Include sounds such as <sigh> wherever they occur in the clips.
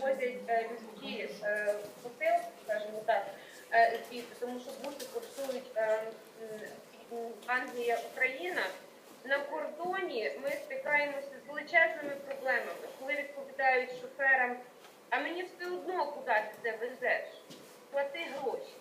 перевозять е, людські е, посилки, скажімо так, е, звідти, тому що буси курсують е, Англія, Україна. На кордоні ми стикаємося з величезними проблемами, коли відповідають шоферам, а мені все одно куди ти це везеш, плати гроші.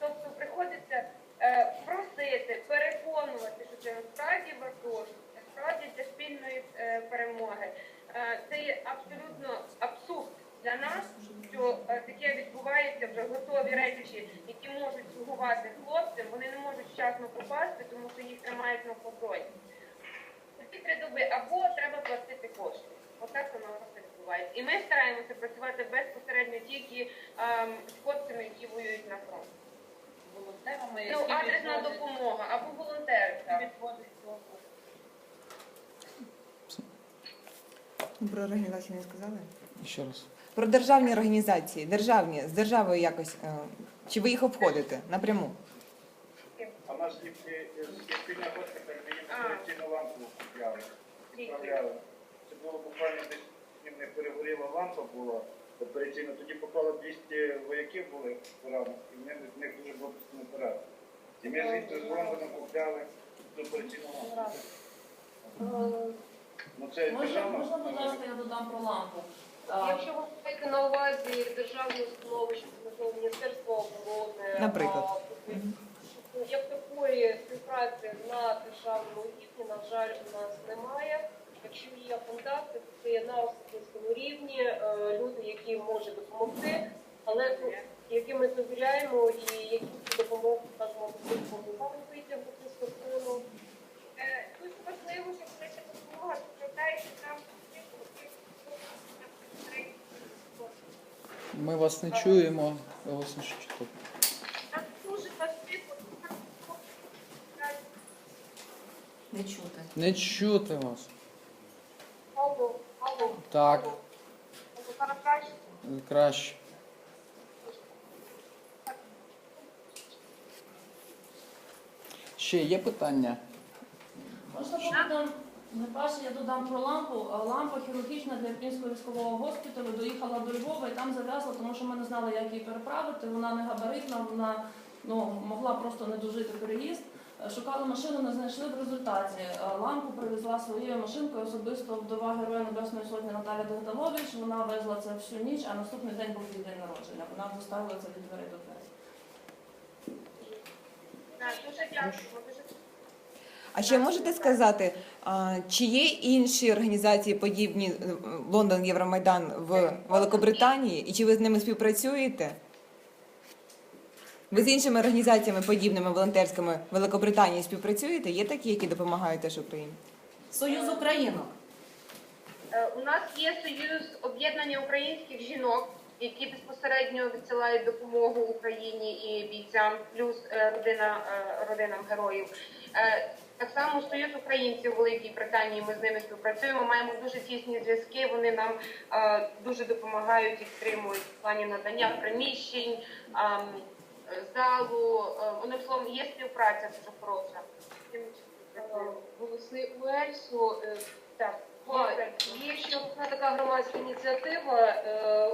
Тобто приходиться е, просити, переконувати, що це насправді важливо, насправді для спільної е, перемоги. Е, це є абсолютно абсурд для нас, що е, таке відбувається вже готові речі, які можуть слугувати хлопцям, вони не можуть вчасно попасти, тому що їх тримають на кордоні. Ці три доби або треба платити кошти. Отак воно відбувається. І ми стараємося працювати безпосередньо тільки ем, з хлопцями, які воюють на фронт. волонтерами, Ну, адресна допомога або волонтери. які так. відвозять до- Про організації не сказали? Ще раз. Про державні організації, державні, з державою якось. е, Чи ви їх обходите напряму? А в нас є є- є спільна госпіталь, ми їм операційну лампу купляли. Скільки? Справляли. Це було буквально десь їм не перегоріла лампа була операційна. Тоді попало 200 вояків були поранені, і в них, в них дуже було операція. І ми звідти з Лондоном купляли цю операційну лампу. Ну це Можна, державна можна, будь ласка, я додам про лампу. А, Якщо ви маєте на увазі державні установи, що можливо Міністерство оборони, Наприклад. а, як такої співпраці на державному рівні, на жаль, у нас немає. Якщо є контакти, то це є на особистому рівні е, люди, які можуть допомогти, але ну, яким ми довіряємо і які цю допомогу скажімо, допомогу витягнути з кордону. Е, Дуже важливо, щоб ця допомога звертається нам. Ми вас не чуємо, вас не чути. Не чути вас. Алло, алло. Так, алло. Алло, зараз краще? краще. Ще є питання? Можна додам, найперше я додам про лампу. Лампа хірургічна для Пінського військового госпіталю доїхала до Львова і там зав'язла, тому що ми не знали, як її переправити. Вона не габаритна, вона ну, могла просто не дожити переїзд. Шукали машину, не знайшли в результаті. Лампу привезла своєю машинкою особисто вдова Героя Небесної Сотні Наталя Догдалович. Вона везла це всю ніч, а наступний день був її день народження. Вона доставила це від дверей до дверей. Дуже. Дуже А ще можете сказати, чи є інші організації подібні е, Лондон Євромайдан в Великобританії, і чи ви з ними співпрацюєте? Ви з іншими організаціями подібними волонтерськими в Великобританії співпрацюєте? Є такі, які допомагають теж Україні? Союз Українок. Е, У нас є союз об'єднання українських жінок, які безпосередньо відсилають допомогу Україні і бійцям, плюс е, родина родинам героїв. Е, Так само союз українців Великій Британії. Ми з ними співпрацюємо. Маємо дуже тісні зв'язки. Вони нам е, дуже допомагають і підтримують в плані надання приміщень, е, залу. Е, Вони словом є співпраця дуже хороша. Голоси Уельсу. е, Так, а, Є ще одна така громадська ініціатива е,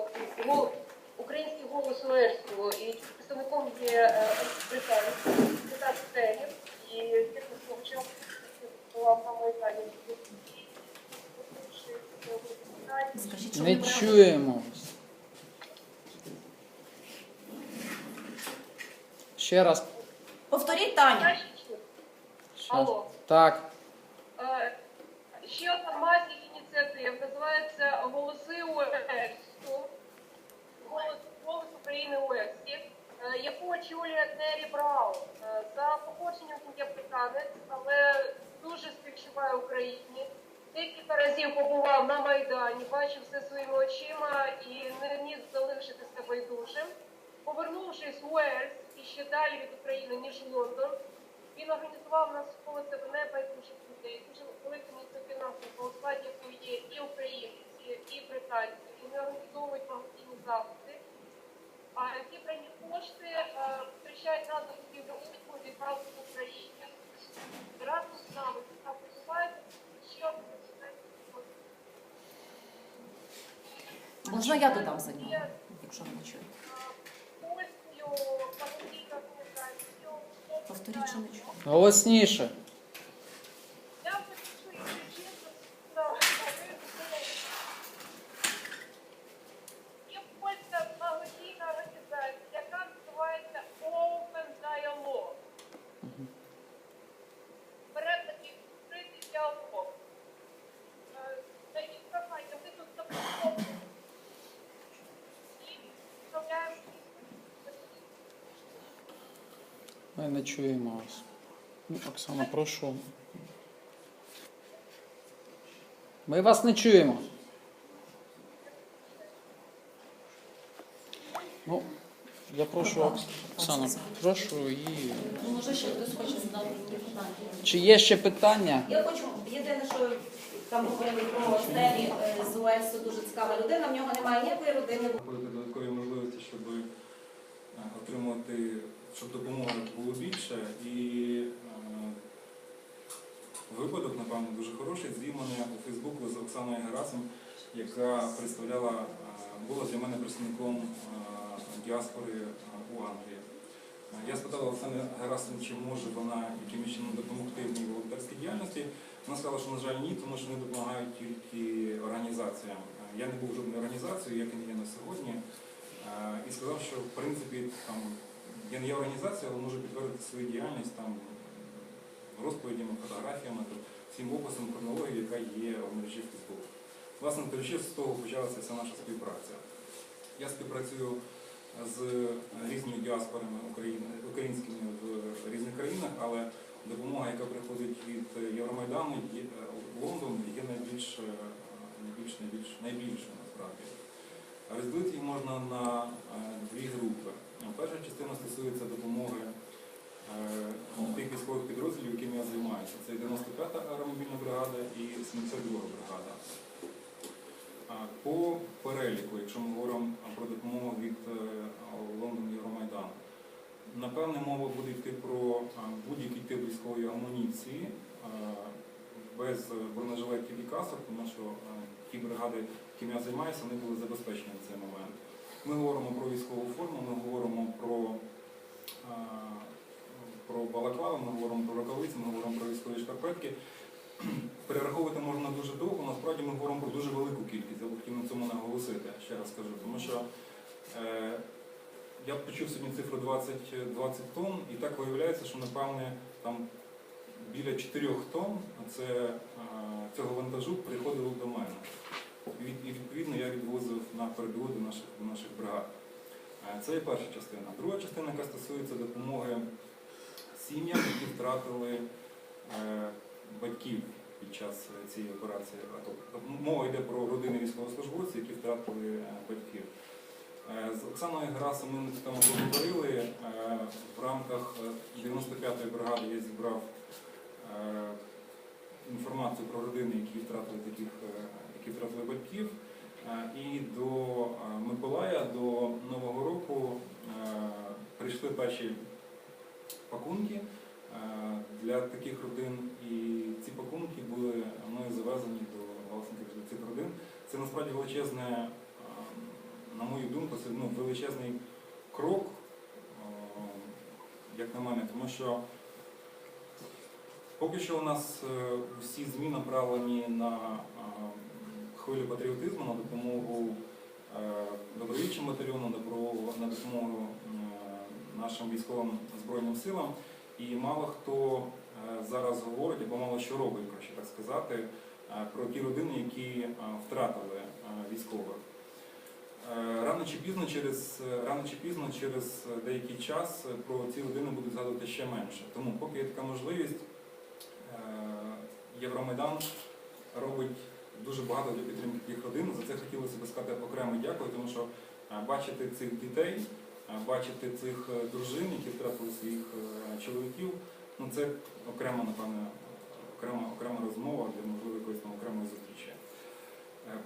«Гол- Український голос Уельсу. І представником є е, британський І чесно була в Майдані. Скажіть, що Не чуємо. Ще раз. Повторіть, Таня. Алло. Так. Е, Ще одна громадських ініціатив називається Голоси Уельсу. Голос, голос України е, яку очолює Нері Браун. Е, За походженням є британець, але дуже співчуває Україні. Декілька разів побував на Майдані, бачив все своїми очима і не міг залишитися байдужим. Повернувшись в Уельс і ще далі від України, ніж Лондон, він організував на коло себе небайдужих людей, дуже великим ініціативним у складі якої є і українці, і британці. Вони організовують благодійні заходи. А зібрані кошти е, втрачають на закупівлю одягу відправку в Україні. Разом з нами так просувається ще одне Можна я додам за нього, якщо ви не чуєте. Повторіть, що не чую. Голосніше. Я хочу, якщо чесно, на ринку. Є польська благодійна організація, яка називається Open Dialogue. Бере такий відкритий діалог. Е, Та їх прохання, ми тут запропонуємо. І вставляємо Ми не чуємо вас. Ну, Оксана, прошу. Ми вас не чуємо. Ну, я прошу Окс- Оксану, прошу і. Ну, може, ще хтось хоче задати питання. Чи є ще питання? Я хочу, єдине, що там говорили про Стелі е, з УЕС, дуже цікава людина, в нього немає ніякої родини. додаткові можливості, щоб е, отримати, щоб допомоги було більше. І е, випадок, напевно, дуже хороший. Зіймане у Фейсбуку з Оксаною Герасим, яка представляла, е, була для мене представником е, діаспори у Англії. Я спитала Оксани Герасим, чи може вона якимось чином допомогти в моїй волонтерській діяльності. Вона сказала, що, на жаль, ні, тому що вони допомагають тільки організаціям. Я не був в жодній організації, як і не є на сьогодні. І сказав, що в принципі там не є організація, але можу підтвердити свою діяльність там розповідями, фотографіями, то всім описом хронології, яка є в мережі Facebook. Власне, кажучи, з того почалася вся наша співпраця. Я співпрацюю з різними діаспорами українськими в різних країнах, але допомога, яка приходить від Євромайдану, е, в Лондон, є найбільш, е, найбільш, найбільш, найбільшою насправді. Розділити їх можна на е, дві групи. Перша частина стосується допомоги е, тих військових підрозділів, якими я займаюся. Це 95-та аеромобільна бригада і 72-та бригада. По переліку, якщо ми говоримо про допомогу від е, Лондон Євромайдану, напевне, мова буде йти про будь-який тип військової амуніції без бронежилетів і касок, тому що ті бригади, якими я займаюся, вони були забезпечені на цей момент. Ми говоримо про військову форму, ми говоримо про, про балаклави, ми говоримо про рукавиці, ми говоримо про військові шкарпетки. <clears throat> Перераховувати можна дуже довго, насправді ми говоримо про дуже велику кількість, я хотів на цьому наголосити, ще раз скажу, тому що е, я почув сьогодні цифру 20, 20 тонн, і так виявляється, що напевне там біля 4 тонн це, е, цього вантажу приходило до мене. І відповідно я відвозив на передову до наших, до наших бригад. Е, Це є перша частина. Друга частина, яка стосується допомоги сім'ям, які втратили е, батьків під час е, цієї операції. Тобто Мова йде про родини військовослужбовців, які втратили батьків. З Оксаною Герасом ми тему поговорили. В рамках е, 95-ї бригади я зібрав інформацію про родини, які втратили таких, які батьків. Е, І до е, Миколая, до Нового року е, прийшли перші пакунки для таких родин. І ці пакунки були мною завезені до власників цих родин. Це насправді величезне, на мою думку, це ну, величезний крок, як на мене, тому що поки що у нас всі ЗМІ направлені на хвилю патріотизму, на допомогу е, добровільчим батальйонам, на допомогу- на допомогу нашим військовим збройним силам. І мало хто е, зараз говорить, або мало що робить, краще так сказати, е, про ті родини, які втратили військових. Рано чи пізно через рано чи пізно через деякий час про ці родини будуть згадувати ще менше. Тому поки є така можливість, Євромайдан робить дуже багато для підтримки таких родин. За це хотілося б сказати окремо дякую, тому що бачити цих дітей, бачити цих е, дружин, які втратили своїх е, чоловіків, ну це окрема, напевно, окрема, окрема розмова для можливо якоїсь там окремої зустрічі. Е,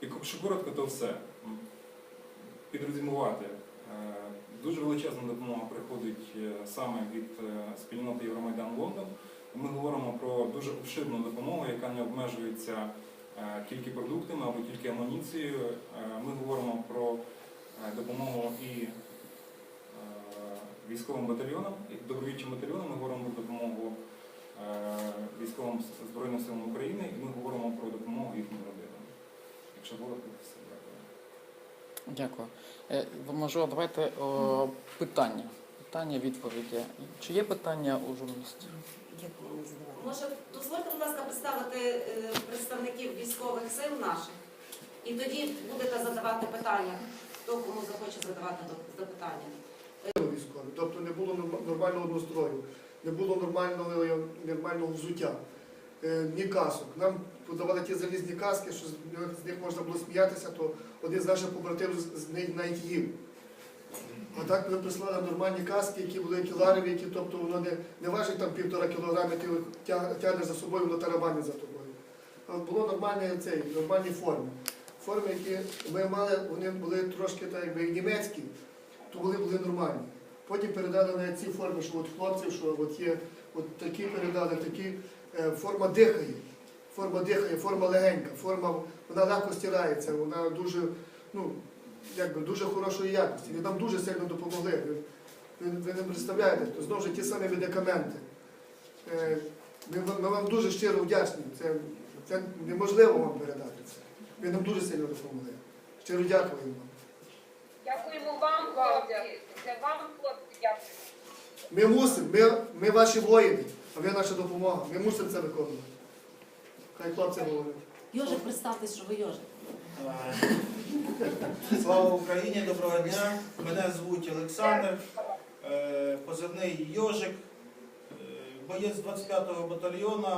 І якщо коротко, то все. Підрозумувати. Дуже величезна допомога приходить саме від спільноти Євромайдан Лондон. Ми говоримо про дуже обширну допомогу, яка не обмежується е, тільки продуктами або тільки амуніцією. Е, Ми говоримо про е, допомогу і військовим батальйонам, і добровільчим батальйонам. Ми говоримо про допомогу військовим Збройним силам України, і ми говоримо про допомогу їхнім родинам. Якщо було, то все дякую. Дякую. Можу, давайте о, питання. Питання, відповіді. Чи є питання у журналістів? Може, дозвольте, будь ласка, представити е, представників військових сил наших, і тоді будете задавати питання, хто кому захоче задавати запитання. військові. Тобто не було нормального однострою, не було нормального, нормального взуття, е, ні касок. Нам подавали ті залізні каски, що з них- можна було сміятися, то один з наших побратимів з- з них навіть їв. А так ми прислали нормальні каски, які були кіларові, які, тобто воно не, важить там півтора кілограми, ти тягнеш за собою, воно тарабанить за тобою. Було нормальні цей, нормальні форми. Форми, які ми мали, вони були трошки так, якби німецькі, то вони були нормальні. Потім передали на ці форми, що от хлопців, що от є от такі передали, такі е, форма дихає. Форма дихає, форма легенька, форма вона легко стирається, вона дуже, ну, якби дуже хорошої якості. Ви нам дуже сильно допомогли. Ви, ви, ви не представляєте, то знову ж ті самі медикаменти. Е, ми, вам- ми вам дуже щиро вдячні. Це, це неможливо вам передати це. Ви нам дуже сильно допомогли. Щиро дякуємо вам. Дякуємо вам, хлопці. Це вам, хлопці, дякую. Ми мусимо, ми, ми ваші воїни, а ви наша допомога. Ми мусимо це виконувати. Хай хлопці говорять. Йожик, представтесь, що ви Йожик. Слава Україні, доброго дня. Мене звуть Олександр, е, позивний Йожик, е, боєць 25-го батальйону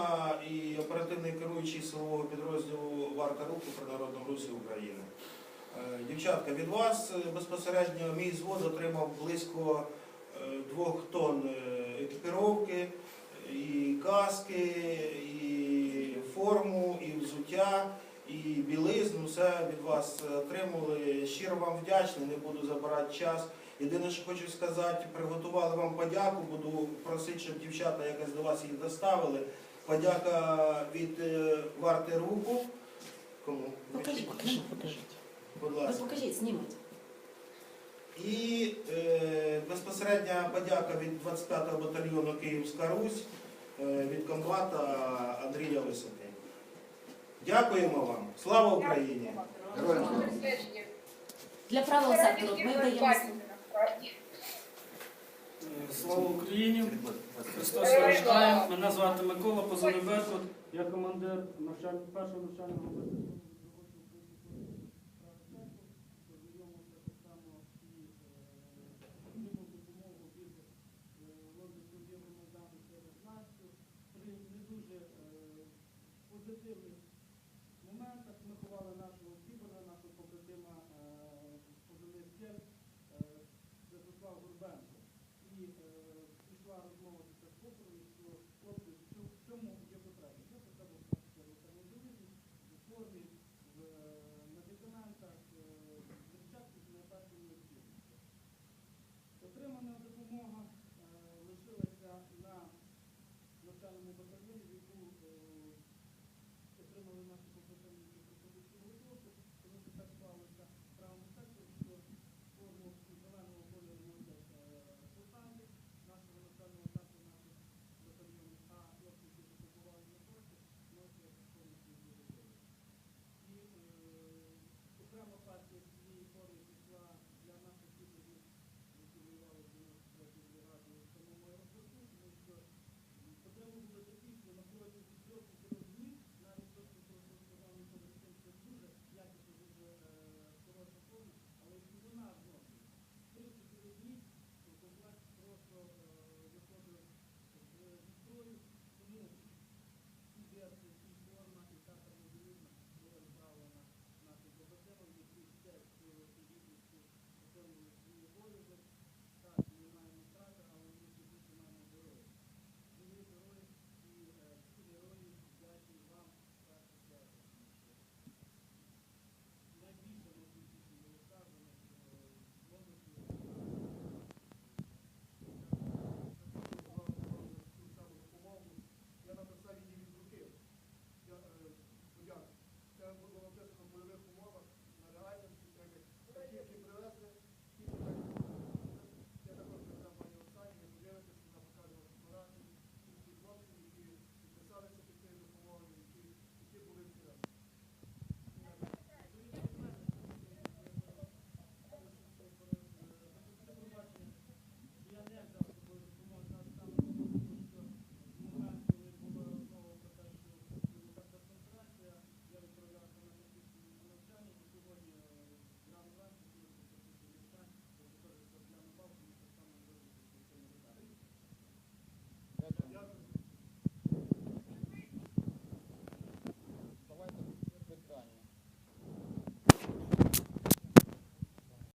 і оперативний керуючий силового підрозділу Варта Руху при Народному Русі України. Е, Дівчатка, від вас е, безпосередньо мій звод отримав близько е, двох тонн е, екіпіровки, і каски, і форму, і взуття і білизну, все від вас отримали. Щиро вам вдячний, не буду забирати час. Єдине, що хочу сказати, приготували вам подяку, буду просити, щоб дівчата якось до вас їх доставили. Подяка від е, варти руху. Кому? Покажіть, Покажіть, покажіть. Будь ви ласка. покажіть, зніміть. І е, безпосередня подяка від 25-го батальйону Київська Русь е, від комбата Андрія Висоти. Дякуємо вам. Слава Україні! Присвячення. Для правил Це сектору ми даємо. Слава Україні! Христос рождає. Мене звати Микола Позивний Беркут. Я командир першого навчального батальйону.